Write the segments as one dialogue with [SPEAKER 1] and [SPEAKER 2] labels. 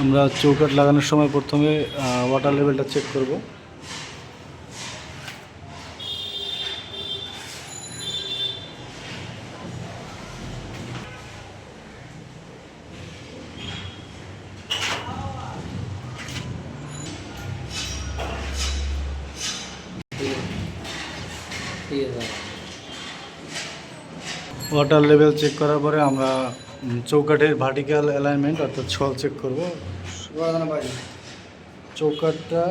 [SPEAKER 1] আমরা চৌকাট লাগানোর সময় প্রথমে ওয়াটার লেভেলটা চেক করব। ওয়াটার লেভেল চেক করার পরে আমরা চৌকাঠের ভার্টিক্যাল অ্যালাইনমেন্ট অর্থাৎ ছল চেক করব। চৌকাঠটা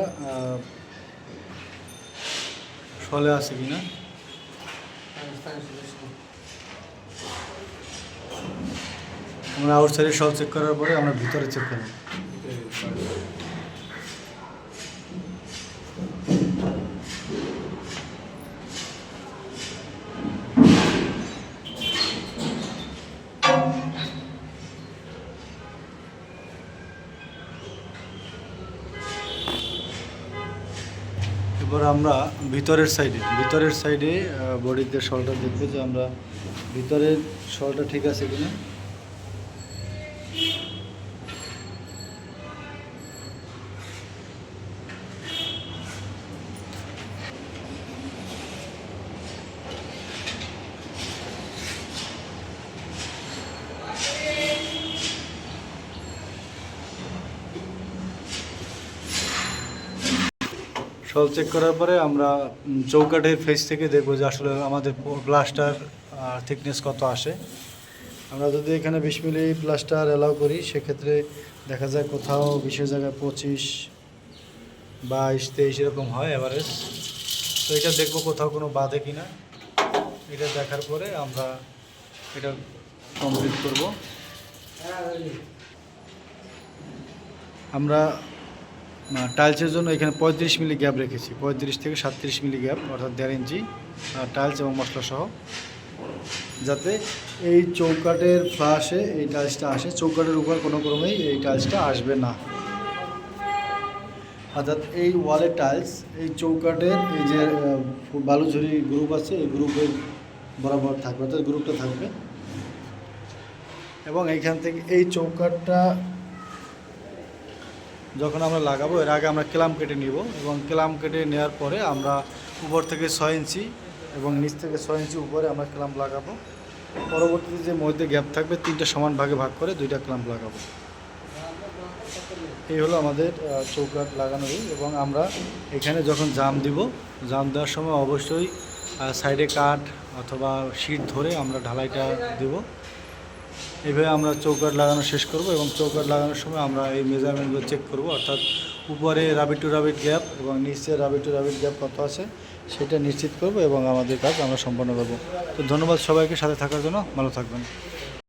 [SPEAKER 1] ছলে আছে কিনা? আমরা আউটসাইডে সল চেক করার পরে আমরা ভিতরে চেক করব। এবার আমরা ভিতরের সাইডে ভিতরের সাইডে বডিতে শলটা দেখব যে আমরা ভিতরের শলটা ঠিক আছে কিনা। সল চেক করার পরে আমরা চৌকাঠের ফেস থেকে দেখব যে আসলে আমাদের প্লাস্টার থিকনেস কত আসে। আমরা যদি এখানে বিশ মিলি প্লাস্টার অ্যালাউ করি, সেক্ষেত্রে দেখা যায় কোথাও বিশেষ জায়গায় পঁচিশ, বাইশ, তেইশ এরকম হয় অ্যাভারেজ তো এটা দেখব কোথাও কোনো বাধে কি না এটা দেখার পরে আমরা এটা কমপ্লিট করব। আমরা টাইলসের জন্য এখানে পঁয়ত্রিশ মিলি গ্যাপ রেখেছি। পঁয়ত্রিশ থেকে সাতত্রিশ মিলি গ্যাপ, অর্থাৎ দেড় ইঞ্চি টাইলস এবং মশলা সহ। যাতে এই চৌকাটের ফ্লাশে এই টাইলসটা আসে চৌকাটের উপর কোনো ক্রমেই এই টাইলসটা আসবে না। অর্থাৎ এই ওয়ালের টাইলস, এই চৌকাটের এই যে বালুঝুরি গ্রুপ আছে, এই গ্রুপের বরাবর থাকবে, অর্থাৎ গ্রুপটা থাকবে। এবং এইখান থেকে এই চৌকাটটা যখন আমরা লাগাবো, এর আগে আমরা ক্লাম কেটে নিব এবং ক্লাম কেটে নেওয়ার পরে আমরা উপর থেকে ছয় ইঞ্চি এবং নিচ থেকে ছয় ইঞ্চি উপরে আমরা ক্লাম্প লাগাবো। পরবর্তীতে যে মধ্যে গ্যাপ থাকবে, তিনটা সমান ভাগে ভাগ করে দুইটা ক্লাম্প লাগাবো। এই হলো আমাদের চৌকাঠ লাগানো এবং আমরা এখানে যখন জাম দিব, জাম দেওয়ার সময় অবশ্যই সাইডে কাঠ অথবা শীট ধরে আমরা ঢালাইটা দেব। এইভাবে আমরা চৌকাট লাগানো শেষ করব এবং চৌকাট লাগানোর সময় আমরা এই মেজারমেন্টগুলো চেক করব। অর্থাৎ উপরে রাবিট টু রাবিড গ্যাপ এবং নিচে রাবিট টু রাবিড গ্যাপ কত আছে সেটা নিশ্চিত করব এবং আমাদের কাজ আমরা সম্পন্ন করব। তো ধন্যবাদ সবাইকে সাথে থাকার জন্য। ভালো থাকবেন।